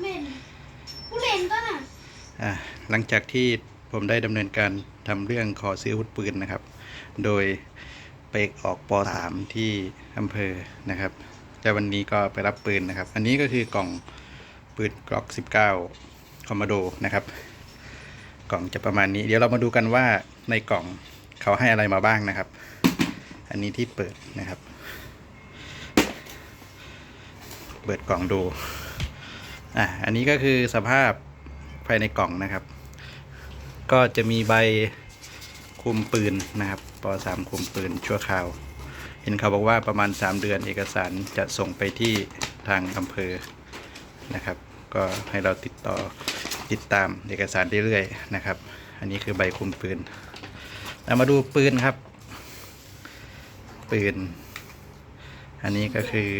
เมนผู้เล่นก็น่ะอ่าหลังจากที่ผมได้ดำเนินการทำเรื่องขอซื้ออาวุธปืนนะครับ โดยไปออกป .3 ที่อำเภอนะครับและวันนี้ก็ไปรับปืนนะครับ อันนี้ก็คือกล่องปืนกล็อก 19 คอมมานโดนะครับ กล่องจะประมาณนี้ เดี๋ยวเรามาดูกันว่าในกล่องเขาให้อะไรมาบ้างนะครับ อันนี้ที่เปิดนะครับ เปิดกล่องดู อะอันนี้ก็คือสภาพภายในกล่องนะครับ ก็จะมีใบคุมปืนนะครับปสามคุมปืนชั่วคราว เห็นเขาบอกว่าประมาณ 3 เดือนเอกสารจะส่งไปที่ทางอำเภอนะครับ ก็ให้เราติดต่อติดตามเอกสารเรื่อยๆนะครับ อันนี้คือใบคุมปืนเรามาดูปืนครับ ปืน อันนี้ก็คือ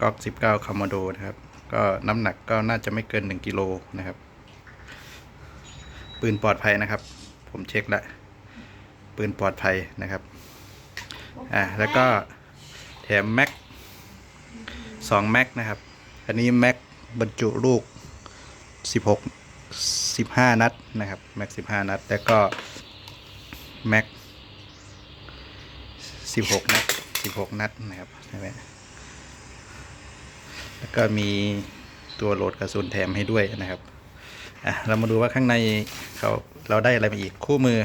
ก๊อก19คอมโมโดนะครับ ก็น้ำหนักก็น่าจะไม่เกิน 1กิโลนะครับ ปืนปลอดภัยนะครับ ผมเช็คแล้วปืนปลอดภัยนะครับอ่าแล้วก็แถมแม็กสองแม็กนะครับ อันนี้แม็กบรรจุลูก 16 15 นัดนะครับแม็ก15 นัด แล้วก็แม็ก16 นัด 16 นัดนะครับใช่ไหม แล้วก็มีตัวโหลดกระสุนแถมให้ด้วยนะครับอะเรามาดูว่าข้างในเขาเราได้อะไรมาอีกคู่มือ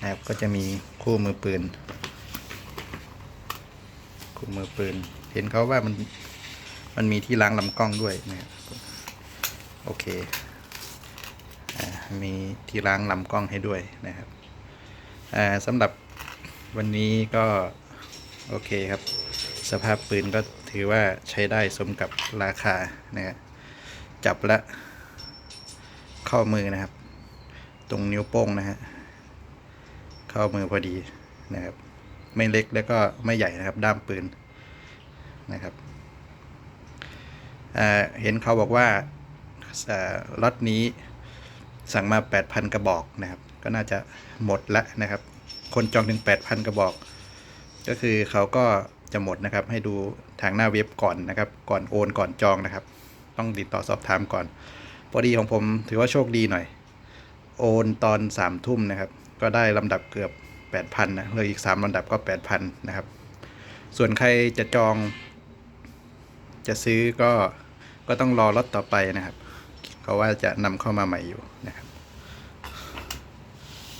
นะครับก็จะมีคู่มือปืน คู่มือปืน เห็นเขาว่ามันมันมีที่ล้างลำกล้องด้วยนะครับโอเคอ่ามีที่ล้างลำกล้องให้ด้วยนะครับอ่าสำหรับวันนี้ก็ โอเคครับ สภาพปืนก็ถือว่าใช้ได้สมกับราคานะฮะจับและข้ามือนะครับ ตรงนิ้วโป้งนะฮะข้ามือพอดีนะครับ ไม่เล็กแล้วก็ไม่ใหญ่นะครับ ด้ามปืนนะครับเห็นเขาบอกว่าอ่าล็อตนี้สั่งมา 8,000 กระบอกนะครับ ก็น่าจะหมดละนะครับ คนจองถึง 8,000 กระบอก ก็คือเขาก็ จะหมดนะครับ ให้ดูทางหน้าเว็บก่อนนะครับ ก่อนโอนก่อนจองนะครับ ต้องติดต่อสอบถามก่อนพอดีของผมถือว่าโชคดีหน่อย โอนตอนสามทุ่มนะครับ ก็ได้ลำดับเกือบ 8,000นะเหลยอีก 3ลำดับก็ 8,000นะครับ ส่วนใครจะจอง จะซื้อก็ก็ต้องรอรถต่อไปนะครับเขาว่าจะนำเข้ามาใหม่อยู่นะครับ